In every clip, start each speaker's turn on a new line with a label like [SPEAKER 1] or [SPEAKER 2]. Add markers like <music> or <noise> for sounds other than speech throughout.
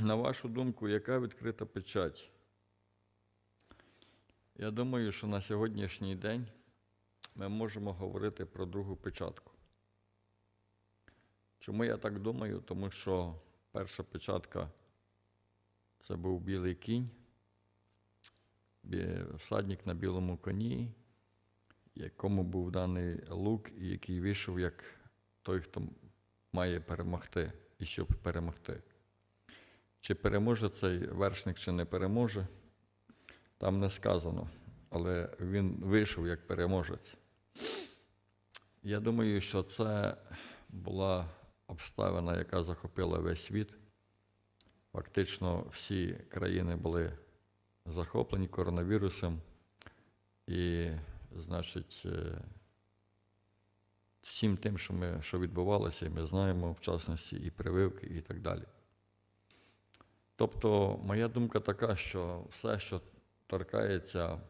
[SPEAKER 1] на вашу думку, яка відкрита печать? Я думаю, що на сьогоднішній день ми можемо говорити про другу печатку. Чому я так думаю? Тому що перша печатка це був білий кінь, всадник на білому коні, якому був даний лук, і який вийшов як той, хто має перемогти і щоб перемогти. Чи переможе цей вершник, чи не переможе, там не сказано, але він вийшов як переможець. Я думаю, що це була обставина, яка захопила весь світ. Фактично всі країни були захоплені коронавірусом, і, значить, е, всім тим, що, ми, що відбувалося, ми знаємо, в частності, і прививки, і так далі. Тобто, моя думка така, що все, що торкається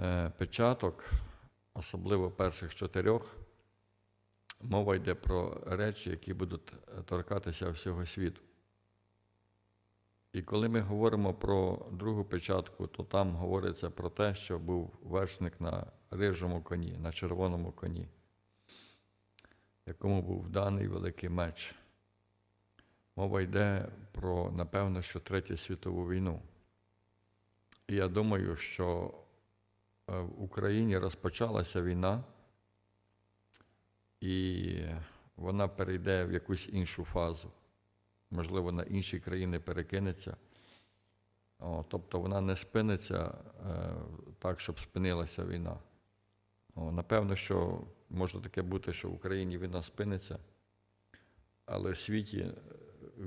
[SPEAKER 1] е, печаток, особливо перших чотирьох, мова йде про речі, які будуть е, торкатися всього світу. І коли ми говоримо про другу печатку, то там говориться про те, що був вершник на рижому коні, на червоному коні, якому був даний великий меч. Мова йде про, напевно, що Третю світову війну. І я думаю, що е, в Україні розпочалася війна, і вона перейде в якусь іншу фазу. Можливо, на інші країни перекинеться. О, тобто вона не спиниться е, так, щоб спинилася війна. О, напевно, що може таке бути, що в Україні війна спиниться, але в світі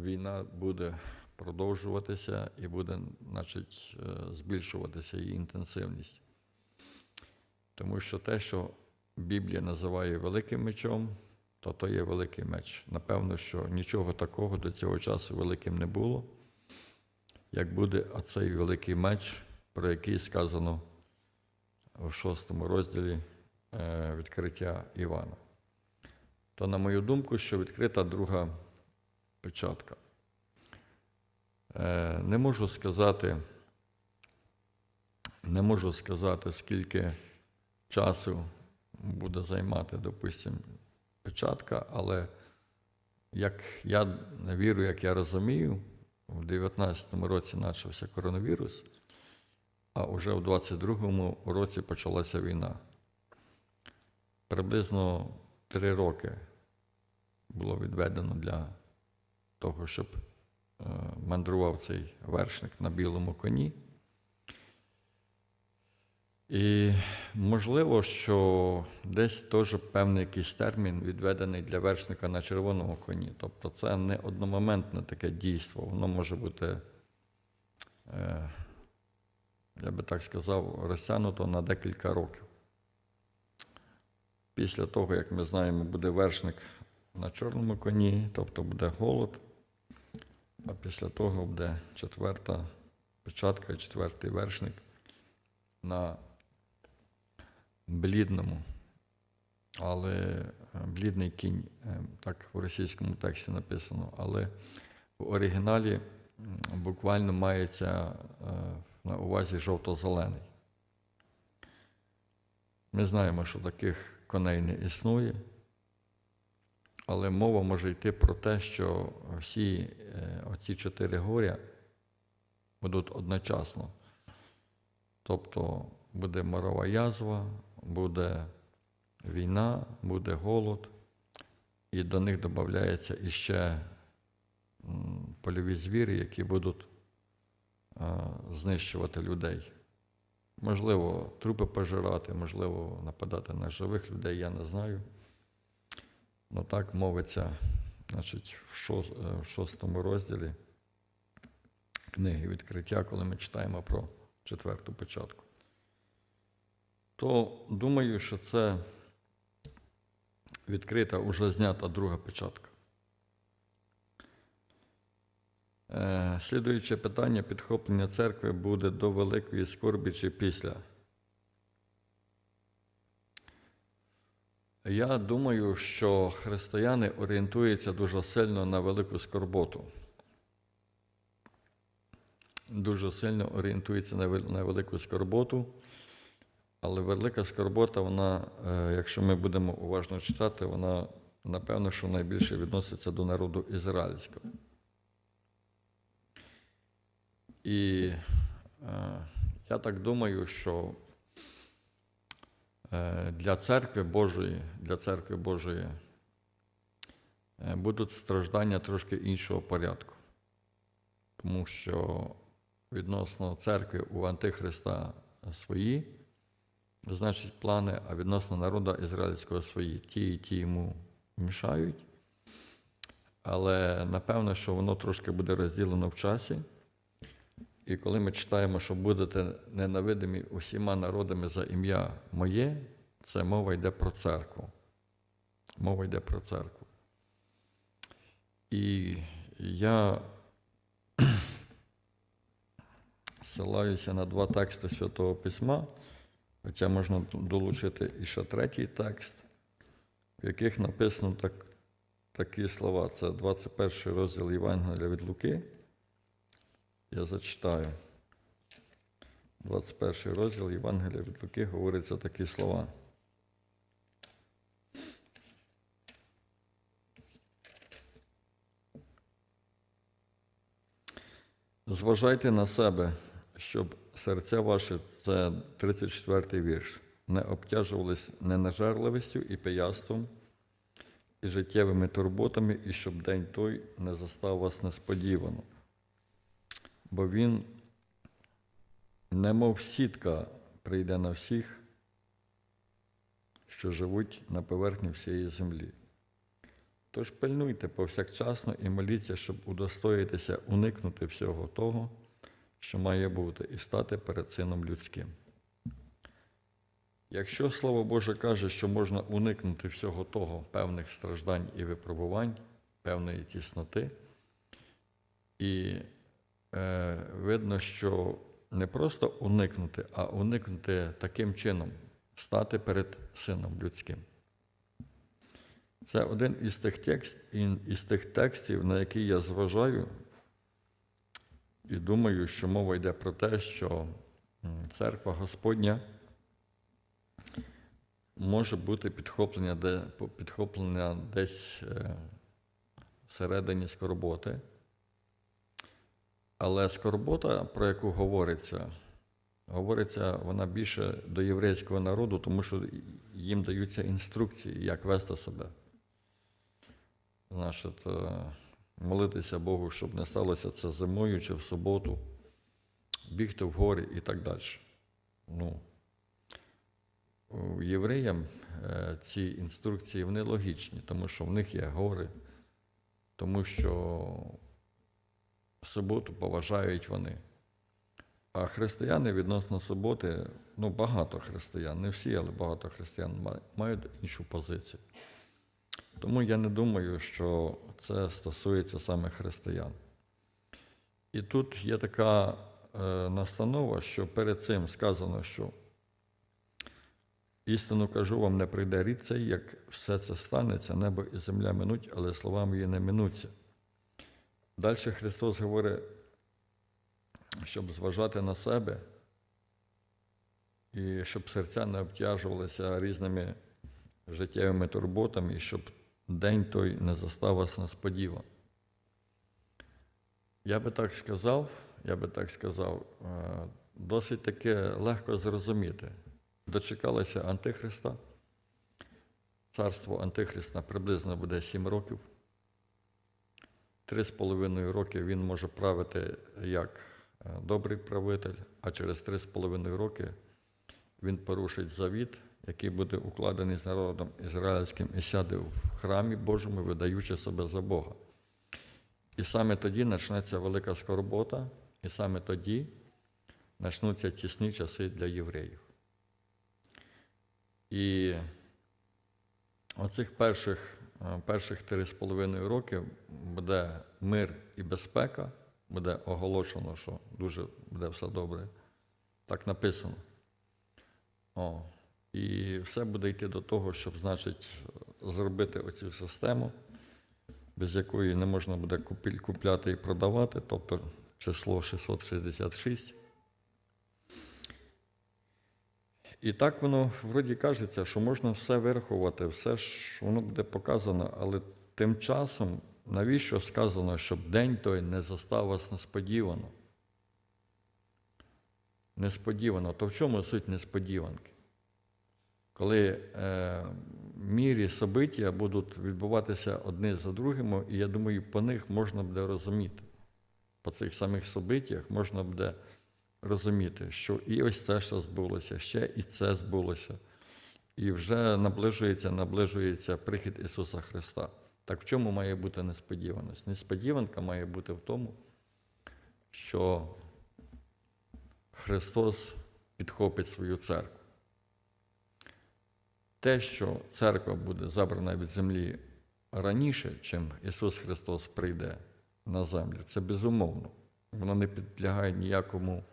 [SPEAKER 1] війна буде продовжуватися і буде, значить, е, збільшуватися її інтенсивність. Тому що те, що Біблія називає великим мечом, то то є великий меч. Напевно, що нічого такого до цього часу великим не було, як буде оцей великий меч, про який сказано в шостому розділі е, відкриття Івана. То, на мою думку, що відкрита друга печатка. Е, Не можу сказати, не можу сказати, скільки часу буде займати, допустимо, печатка, але як я вірю, як я розумію, в 19-му році почався коронавірус, а вже в 22-му році почалася війна. Приблизно три роки було відведено для того, щоб е, мандрував цей вершник на білому коні. І можливо, що десь теж певний якийсь термін відведений для вершника на червоному коні. Тобто це не одномоментне таке дійство, воно може бути, е, я би так сказав, розтягнуто на декілька років. Після того, як ми знаємо, буде вершник на чорному коні, тобто буде голод, а після того буде четверта печатка і четвертий вершник на блідному, але е, блідний кінь, е, так в російському тексті написано, але в оригіналі буквально мається е, на увазі жовто-зелений. Ми знаємо, що таких коней не існує, але мова може йти про те, що всі е, оці чотири горя будуть одночасно. Тобто буде морова язва, буде війна, буде голод, і до них додається іще польові звірі, які будуть знищувати людей. Можливо, трупи пожирати, можливо, нападати на живих людей, я не знаю. Ну так мовиться значить, е, в шостому розділі книги відкриття, коли ми читаємо про четверту печатку. То думаю, що це відкрита, уже знята друга печатка. Е, Слідуюче питання підхоплення церкви буде до великої скорбі чи після. Я думаю, що християни орієнтуються дуже сильно на велику скорботу. Дуже сильно орієнтуються на велику скорботу. Але велика скорбота, вона, е, якщо ми будемо уважно читати, вона, напевно, що найбільше відноситься до народу ізраїльського. І е, я так думаю, що для церкви Божої, для церкви Божої е, будуть страждання трошки іншого порядку. Тому що відносно церкви у Антихриста свої, значить, плани, а відносно народу ізраїльського свої. Ті і ті йому мішають. Але напевно, що воно трошки буде розділено в часі. І коли ми читаємо, що будете ненавидимі усіма народами за ім'я моє, це мова йде про церкву. Мова йде про церкву. І я <clears throat> ссилаюся на два тексти Святого Письма, хоча можна долучити і ще третій текст, в яких написано так, такі слова. Це 21 розділ Євангелія від Луки. Я зачитаю. 21 розділ Євангелія від Луки говориться такі слова. Зважайте на себе, щоб серця ваші, це 34 й вірш, не обтяжувались ненажерливістю і пияством, і життєвими турботами, і щоб день той не застав вас несподівано. Бо він, немов сітка, прийде на всіх, що живуть на поверхні всієї землі. Тож пильнуйте повсякчасно і моліться, щоб удостоїтися уникнути всього того, що має бути, і стати перед Сином людським. Якщо Слово Боже каже, що можна уникнути всього того, певних страждань і випробувань, певної тісноти, і видно, що не просто уникнути, а уникнути таким чином, стати перед Сином людським. Це один із тих, текст, із тих текстів, на які я зважаю, і думаю, що мова йде про те, що церква Господня може бути підхоплена, де, підхоплена десь е, всередині скорботи. Але скорбота, про яку говориться, говориться вона більше до єврейського народу, тому що їм даються інструкції, як вести себе. Значить, молитися Богу, щоб не сталося це зимою чи в суботу, бігти в горі і так далі. Ну, євреям ці інструкції вони логічні, тому що в них є гори, тому що суботу поважають вони. А християни відносно суботи, ну багато християн, не всі, але багато християн мають іншу позицію. Тому я не думаю, що це стосується саме християн. І тут є така е, настанова, що перед цим сказано, що істину кажу вам, не прийде рід цей, як все це станеться, небо і земля минуть, але словами її не минуться. Далі Христос говорить, щоб зважати на себе і щоб серця не обтяжувалися різними життєвими турботами, і щоб день той не застав вас несподівано. Я би так сказав, я би так сказав, досить таки легко зрозуміти. Дочекалися Антихриста. Царство Антихриста приблизно буде 7 років. Три з половиною роки він може правити як добрий правитель, а через три з половиною роки він порушить завіт, який буде укладений з народом ізраїльським і сяде в храмі Божому, видаючи себе за Бога. І саме тоді почнеться велика скорбота, і саме тоді почнуться тісні часи для євреїв. І оцих перших перших три з половиною роки буде мир і безпека, буде оголошено, що дуже буде все добре. Так написано. О. І все буде йти до того, щоб, значить, зробити оцю систему, без якої не можна буде купляти і продавати, тобто число 666. І так воно вроді кажеться, що можна все вирахувати, все ж воно буде показано, але тим часом навіщо сказано, щоб день той не застав вас несподівано? Несподівано. То в чому суть несподіванки? Коли е, мірі собиття будуть відбуватися одне за другими, і я думаю, по них можна буде розуміти. По цих самих собиттях можна буде розуміти, що і ось це ще збулося, ще і це збулося. І вже наближується, наближується прихід Ісуса Христа. Так в чому має бути несподіваність? Несподіванка має бути в тому, що Христос підхопить свою церкву. Те, що церква буде забрана від землі раніше, чим Ісус Христос прийде на землю, це безумовно. Воно не підлягає ніякому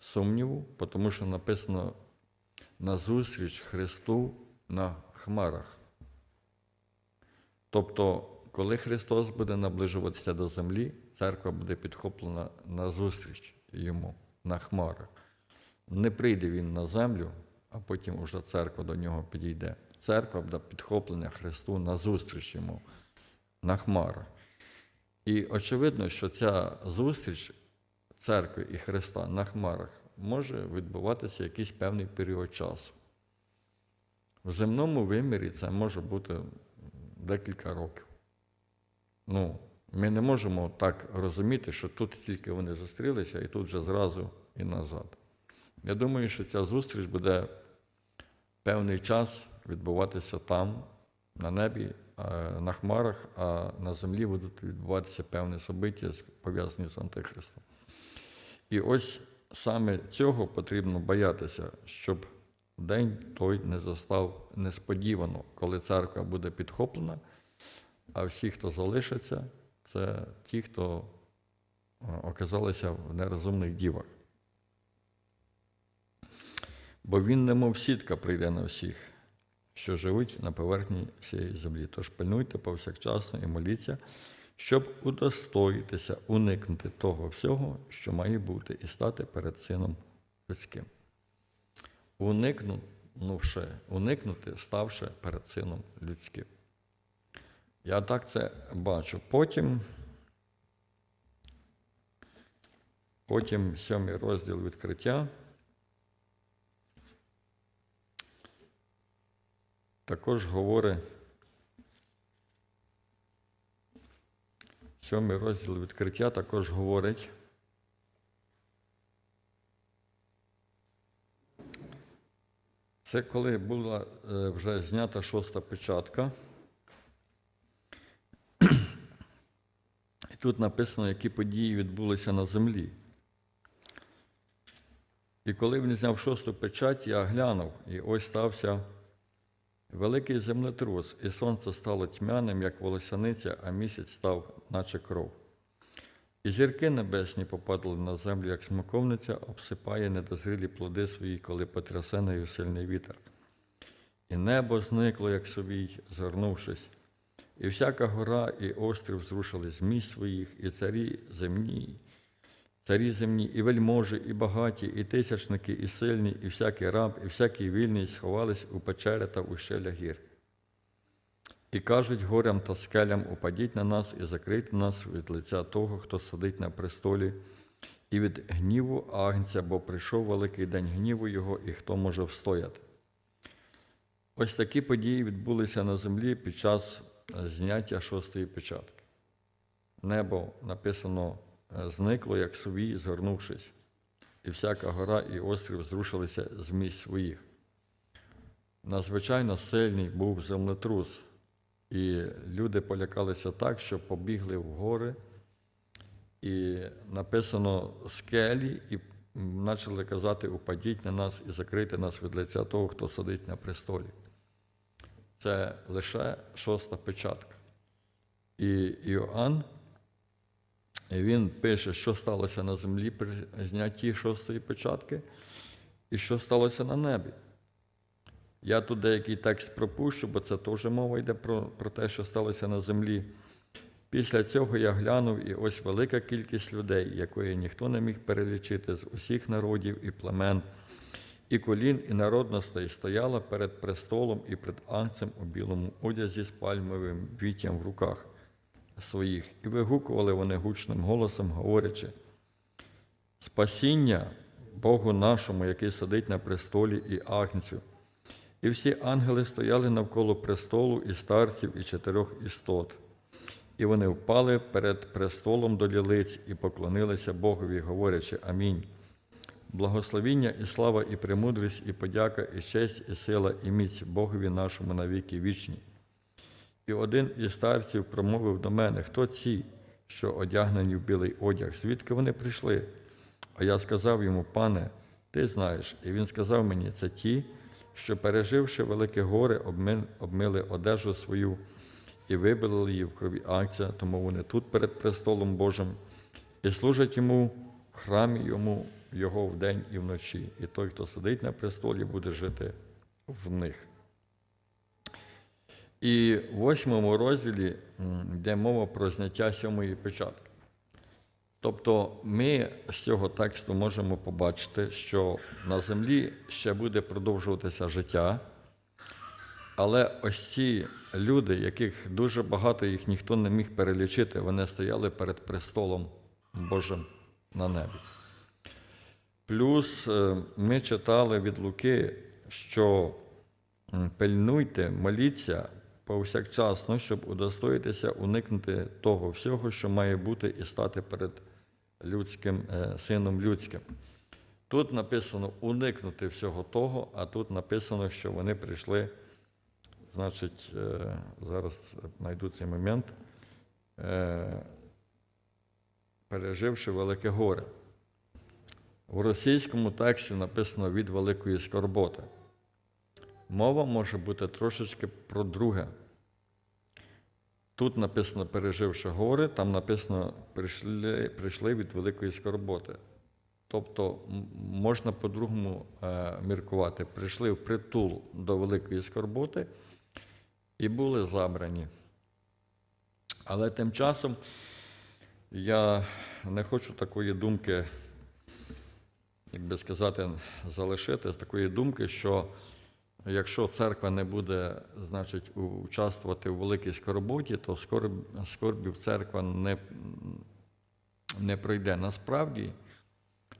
[SPEAKER 1] сумніву, тому що написано назустріч Христу на хмарах. Тобто, коли Христос буде наближуватися до землі, церква буде підхоплена назустріч йому на хмарах. Не прийде він на землю, а потім уже церква до нього підійде. Церква буде підхоплена Христу назустріч йому на хмарах. І очевидно, що ця зустріч церкви і Христа на хмарах може відбуватися якийсь певний період часу. В земному вимірі це може бути декілька років. Ну, ми не можемо так розуміти, що тут тільки вони зустрілися, і тут вже зразу і назад. Я думаю, що ця зустріч буде певний час відбуватися там, на небі, на хмарах, а на землі будуть відбуватися певні собиття, пов'язані з Антихристом. І ось саме цього потрібно боятися, щоб день той не застав несподівано, коли церква буде підхоплена, а всі, хто залишиться, це ті, хто е, оказалися в нерозумних дівах. Бо він, немов сітка, прийде на всіх, що живуть на поверхні всієї землі. Тож пильнуйте повсякчасно і моліться, щоб удостоїтися, уникнути того всього, що має бути, і стати перед Сином людським. Уникнувши, уникнути, ставши перед Сином людським. Я так це бачу. Потім, потім сьомий розділ відкриття. Також говорить сьомий розділ відкриття також говорить. Це коли була е, вже знята шоста печатка. І тут написано, які події відбулися на землі. І коли він зняв шосту печать, я глянув, і ось стався великий землетрус, і сонце стало тьмяним, як волосяниця, а місяць став, наче кров. І зірки небесні попадали на землю, як смоковниця, обсипає недозрілі плоди свої, коли потрясе нею сильний вітер. І небо зникло, як совій, згорнувшись, і всяка гора і острів зрушили з місць своїх, і царі земні, царі земні, і вельможі, і багаті, і тисячники, і сильні, і всякий раб, і всякий вільний сховались у печери та у щелях гір. І кажуть горям та скелям, упадіть на нас і закрийте нас від лиця того, хто сидить на престолі, і від гніву агнця, бо прийшов великий день гніву його, і хто може встояти. Ось такі події відбулися на землі під час зняття шостої печатки. Небо написано зникло, як сувій, згорнувшись, і всяка гора і острів зрушилися з місць своїх. Надзвичайно сильний був землетрус, і люди полякалися так, що побігли в гори, і написано скелі, і почали казати: упадіть на нас і закрийте нас від лиця того, хто сидить на престолі. Це лише шоста печатка. І Іоанн, він пише, що сталося на землі при знятті шостої печатки, і що сталося на небі. Я тут деякий текст пропущу, бо це теж мова йде про, про те, що сталося на землі. Після цього я глянув, і ось велика кількість людей, якої ніхто не міг перелічити з усіх народів і племен, і колін, і народностей стояла перед престолом і перед анцем у білому одязі з пальмовим віттям в руках своїх, і вигукували вони гучним голосом, говорячи: Спасіння Богу нашому, який сидить на престолі і агнцю. І всі ангели стояли навколо престолу і старців, і чотирьох істот. І вони впали перед престолом до лілиць і поклонилися Богові, говорячи Амінь. Благословіння і слава, і премудрість, і подяка, і честь, і сила, і міць Богові нашому навіки вічні. І один із старців промовив до мене, хто ці, що одягнені в білий одяг, звідки вони прийшли? А я сказав йому, пане, ти знаєш. І він сказав мені, це ті, що, переживши велике горе, обмили одежу свою і вибили її в крові акція, тому вони тут перед престолом Божим і служать йому в храмі йому його вдень і вночі. І той, хто сидить на престолі, буде жити в них. І в восьмому розділі йде мова про зняття сьомої печатки. Тобто ми з цього тексту можемо побачити, що на землі ще буде продовжуватися життя, але ось ці люди, яких дуже багато їх ніхто не міг перелічити, вони стояли перед престолом Божим на небі. Плюс е, ми читали від Луки, що пильнуйте, моліться повсякчасно, щоб удостоїтися уникнути того всього, що має бути і стати перед людським, е, сином людським. Тут написано уникнути всього того, а тут написано, що вони прийшли, значить, е, зараз знайду цей момент, е, переживши велике горе. У російському тексті написано від великої скорботи. Мова може бути трошечки про друге. Тут написано переживши горе, там написано прийшли, прийшли від великої скорботи. Тобто можна по-другому е, міркувати. Прийшли в притул до великої скорботи і були забрані. Але тим часом я не хочу такої думки, як би сказати, залишити такої думки, що якщо церква не буде, значить, участвувати у великій скорботі, то скорб, скорбів церква не, не пройде. Насправді,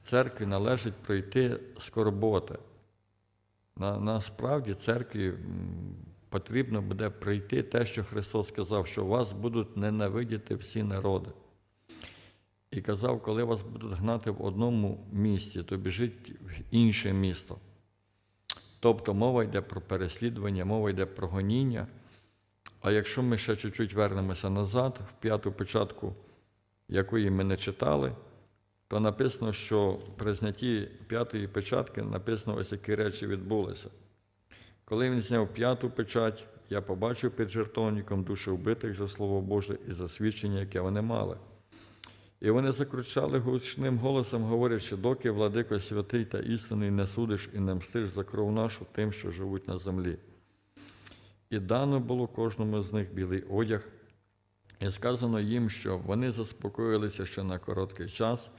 [SPEAKER 1] церкві належить пройти скорботи. На, насправді церкві потрібно буде прийти те, що Христос сказав, що вас будуть ненавидіти всі народи. І казав, коли вас будуть гнати в одному місці, то біжіть в інше місто. Тобто мова йде про переслідування, мова йде про гоніння. А якщо ми ще чуть-чуть вернемося назад, в п'яту початку, якої ми не читали, то написано, що при знятті п'ятої печатки написано, ось які речі відбулися. Коли він зняв п'яту печать, я побачив під жертовником душі вбитих за Слово Боже і за свідчення, яке вони мали. І вони закричали гучним голосом, говорячи, доки владико святий та істинний не судиш і не мстиш за кров нашу тим, що живуть на землі. І дано було кожному з них білий одяг, і сказано їм, що вони заспокоїлися ще на короткий час,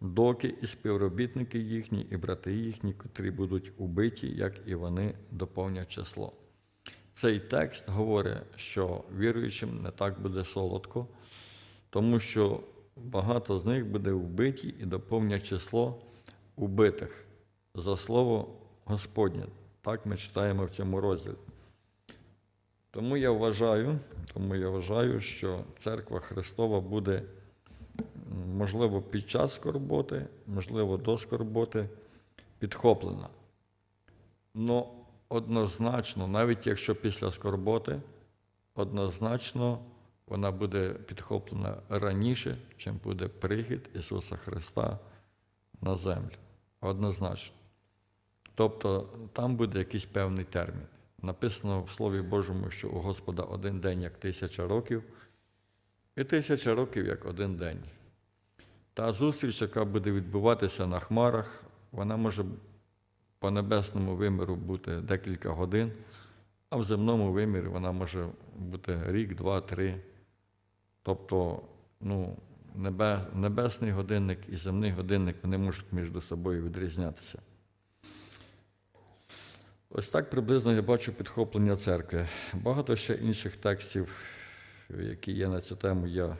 [SPEAKER 1] доки і співробітники їхні, і брати їхні, котрі будуть убиті, як і вони доповнять число. Цей текст говорить, що віруючим не так буде солодко, тому що багато з них буде вбиті і доповнять число убитих за слово Господнє. Так ми читаємо в цьому розділі. Тому я вважаю, тому я вважаю, що церква Христова буде, можливо, під час скорботи, можливо, до скорботи підхоплена. Но однозначно, навіть якщо після скорботи, однозначно вона буде підхоплена раніше, чим буде прихід Ісуса Христа на землю. Однозначно. Тобто там буде якийсь певний термін. Написано в Слові Божому, що у Господа один день як тисяча років, і тисяча років як один день. Та зустріч, яка буде відбуватися на хмарах, вона може по небесному виміру бути декілька годин, а в земному вимірі вона може бути рік, два, три. Тобто, ну, небе, небесний годинник і земний годинник вони можуть між собою відрізнятися. Ось так приблизно я бачу підхоплення церкви. Багато ще інших текстів, які є на цю тему, я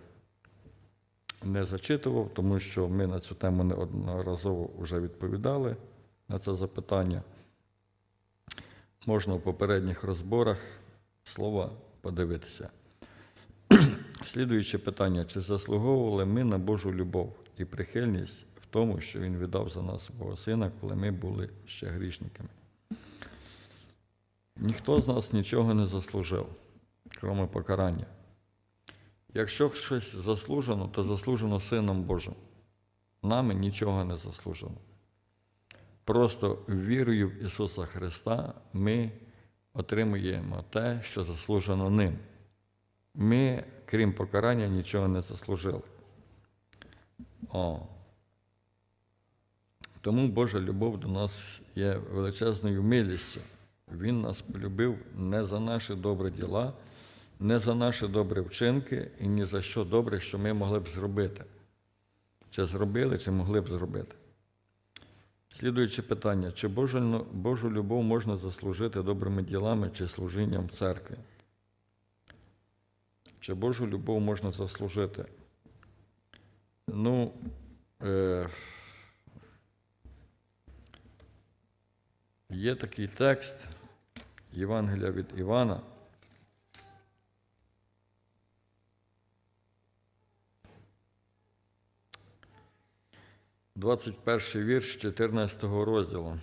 [SPEAKER 1] не зачитував, тому що ми на цю тему неодноразово вже відповідали на це запитання. Можна в попередніх розборах слова подивитися. Слідуюче питання: чи заслуговували ми на Божу любов і прихильність в тому, що Він віддав за нас свого сина, коли ми були ще грішниками? Ніхто з нас нічого не заслужив, крім покарання. Якщо щось заслужено, то заслужено Сином Божим. Нами нічого не заслужено. Просто вірою в Ісуса Христа ми отримуємо те, що заслужено ним. Ми, крім покарання, нічого не заслужили. О. Тому Божа любов до нас є величезною милістю. Він нас полюбив не за наші добрі діла, не за наші добрі вчинки і ні за що добре, що ми могли б зробити. Чи зробили, чи могли б зробити. Слідуюче питання: чи Божу, любов можна заслужити добрими ділами чи служінням в церкві? Чи Божу любов можна заслужити? Ну, е, є такий текст Євангелія від Івана. Двадцять перший вірш 14 розділу.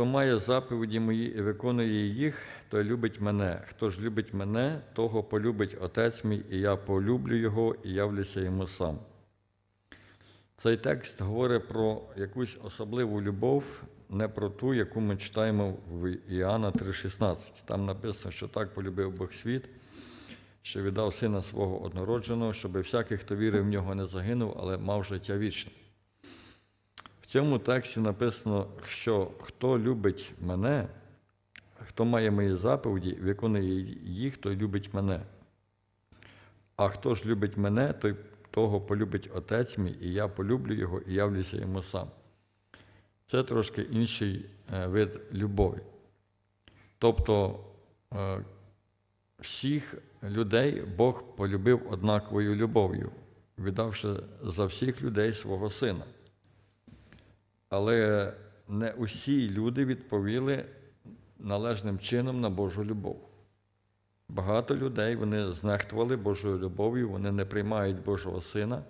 [SPEAKER 1] Хто має заповіді мої і виконує їх, той любить мене. Хто ж любить мене, того полюбить Отець мій, і я полюблю його і явлюся йому сам. Цей текст говорить про якусь особливу любов, не про ту, яку ми читаємо в Іоанна 3,16. Там написано, що так полюбив Бог світ, що віддав сина свого однородженого, щоб всякий, хто вірив в нього, не загинув, але мав життя вічне. Цьому тексті написано, що хто любить мене, хто має мої заповіді, виконує їх, той любить мене. А хто ж любить мене, той того полюбить Отець мій, і я полюблю його і явлюся йому сам. Це трошки інший вид любові. Тобто всіх людей Бог полюбив однаковою любов'ю, віддавши за всіх людей свого сина. Але не усі люди відповіли належним чином на Божу любов. Багато людей вони знехтували Божою любов'ю, вони не приймають Божого Сина,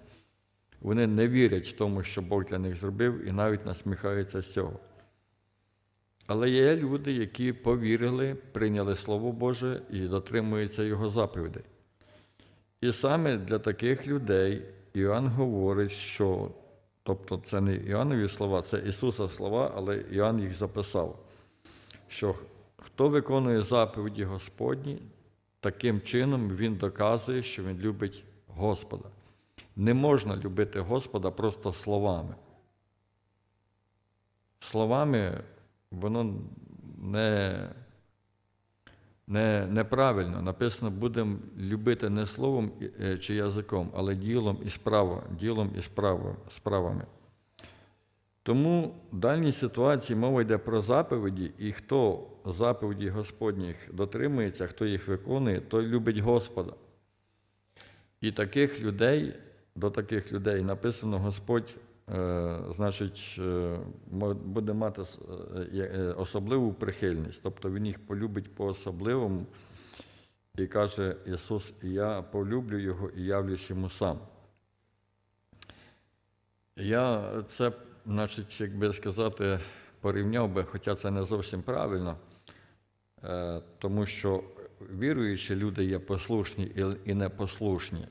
[SPEAKER 1] вони не вірять в тому, що Бог для них зробив, і навіть насміхаються з цього. Але є люди, які повірили, прийняли Слово Боже і дотримуються Його заповідей. І саме для таких людей Іоанн говорить, що, тобто це не Іоаннові слова, це Ісуса слова, але Іоанн їх записав, що хто виконує заповіді Господні, таким чином Він доказує, що Він любить Господа. Не можна любити Господа просто словами. Словами воно не, не, неправильно. Написано, будемо любити не словом чи язиком, але ділом і справою, ділом і справою, справами. Тому в дальній ситуації мова йде про заповіді, і хто заповіді Господніх дотримується, хто їх виконує, той любить Господа. І таких людей, до таких людей написано Господь, е, значить, е, буде мати е, особливу прихильність, тобто Він їх полюбить по-особливому. І каже Ісус, я полюблю Його і явлюсь йому сам. Я це значить, як би сказати, порівняв би, хоча це не зовсім правильно, тому що віруючі люди є послушні і непослушні,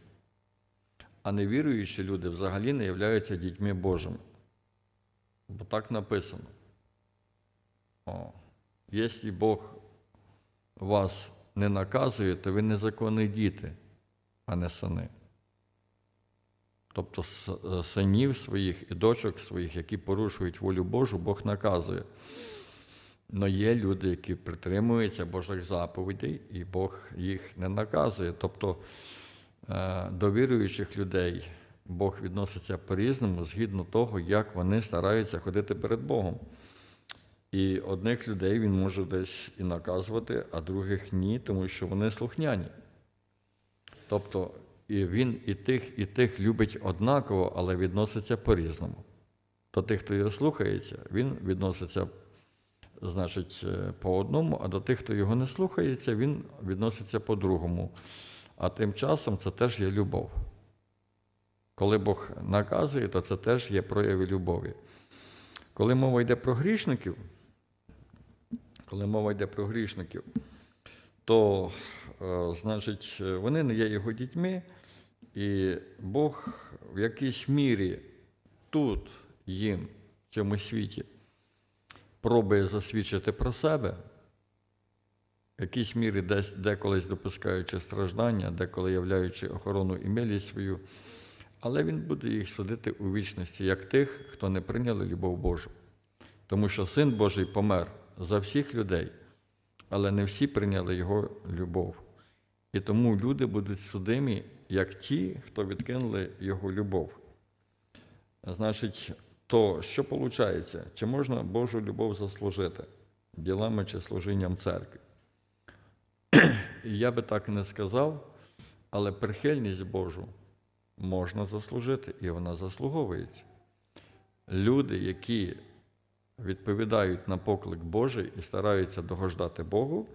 [SPEAKER 1] а невіруючі люди взагалі не являються дітьми Божими. Бо так написано. О, Якщо Бог вас не наказує, то ви незаконні діти, а не сини. тобто е, синів своїх і дочок своїх, які порушують волю Божу, Бог наказує. Але є люди, які притримуються Божих заповідей, і Бог їх не наказує. Тобто до віруючих людей Бог відноситься по-різному згідно того, як вони стараються ходити перед Богом. І одних людей він може десь і наказувати, а других ні, тому що вони слухняні. Тобто і він і тих, і тих любить однаково, але відноситься по-різному. До тих, хто його слухається, він відноситься, значить, е, по одному, а до тих, хто його не слухається, він відноситься по-другому. А тим часом це теж є любов. Коли Бог наказує, то це теж є прояви любові. Коли мова йде про грішників, коли мова йде про грішників, то, е, значить, вони не є його дітьми, і Бог в якійсь мірі тут їм, в цьому світі, пробує засвідчити про себе, якійсь мірі десь деколись допускаючи страждання, деколи являючи охорону і милість свою, але він буде їх судити у вічності, як тих, хто не прийняли любов Божу. Тому що Син Божий помер за всіх людей, але не всі прийняли Його любов. І тому люди будуть судимі, як ті, хто відкинули Його любов. Значить, то що виходить? Чи можна Божу любов заслужити ділами чи служінням церкви? Я би так не сказав, але прихильність Божу можна заслужити, і вона заслуговується. Люди, які відповідають на поклик Божий і стараються догождати Богу,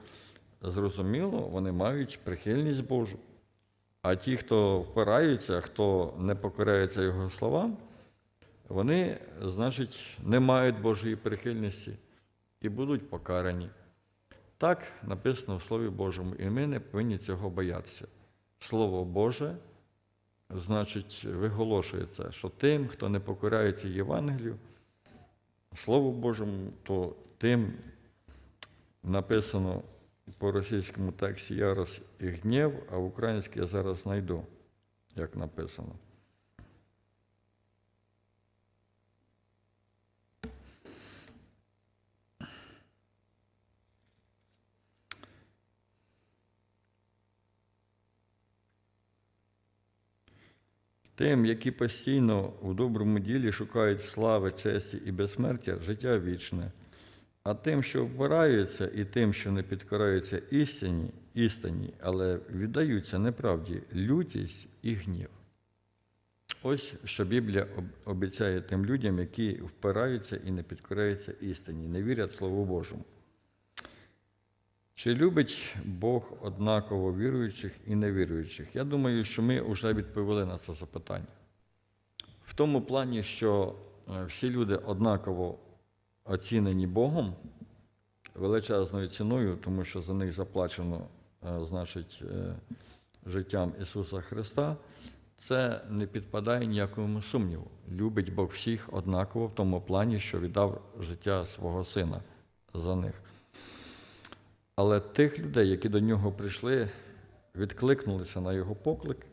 [SPEAKER 1] зрозуміло, вони мають прихильність Божу. А ті, хто впираються, хто не покоряється Його словам, вони, значить, не мають Божої прихильності і будуть покарані. Так написано в Слові Божому, і ми не повинні цього боятися. Слово Боже, значить, виголошує це, що тим, хто не покоряється Євангелію, Слову Божому, то тим написано по російському тексті Ярос і гнів, а в українській я зараз знайду, як написано. Тим, які постійно у доброму ділі шукають слави, честі і безсмертя, життя вічне, а тим, що впираються, і тим, що не підкораються істині, істині, але віддаються неправді, лютість і гнів. Ось що Біблія обіцяє тим людям, які впираються і не підкоряються істині, не вірять Слову Божому. Чи любить Бог однаково віруючих і невіруючих? Я думаю, що ми вже відповіли на це запитання. В тому плані, що е, всі люди однаково оцінені Богом величезною ціною, тому що за них заплачено, е, значить, е, життям Ісуса Христа, це не підпадає ніякому сумніву. Любить Бог всіх однаково в тому плані, що віддав життя свого сина за них. Але тих людей, які до нього прийшли, відкликнулися на його поклик,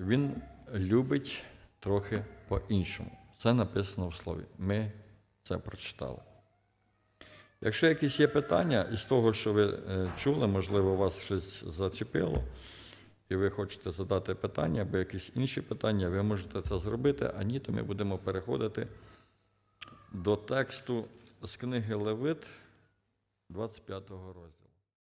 [SPEAKER 1] він любить трохи по-іншому. Це написано в слові. Ми це прочитали. Якщо якісь є питання із того, що ви е, чули, можливо, вас щось зачепило, і ви хочете задати питання або якісь інші питання, ви можете це зробити, а ні, то ми будемо переходити до тексту з книги Левит, 25 розділу.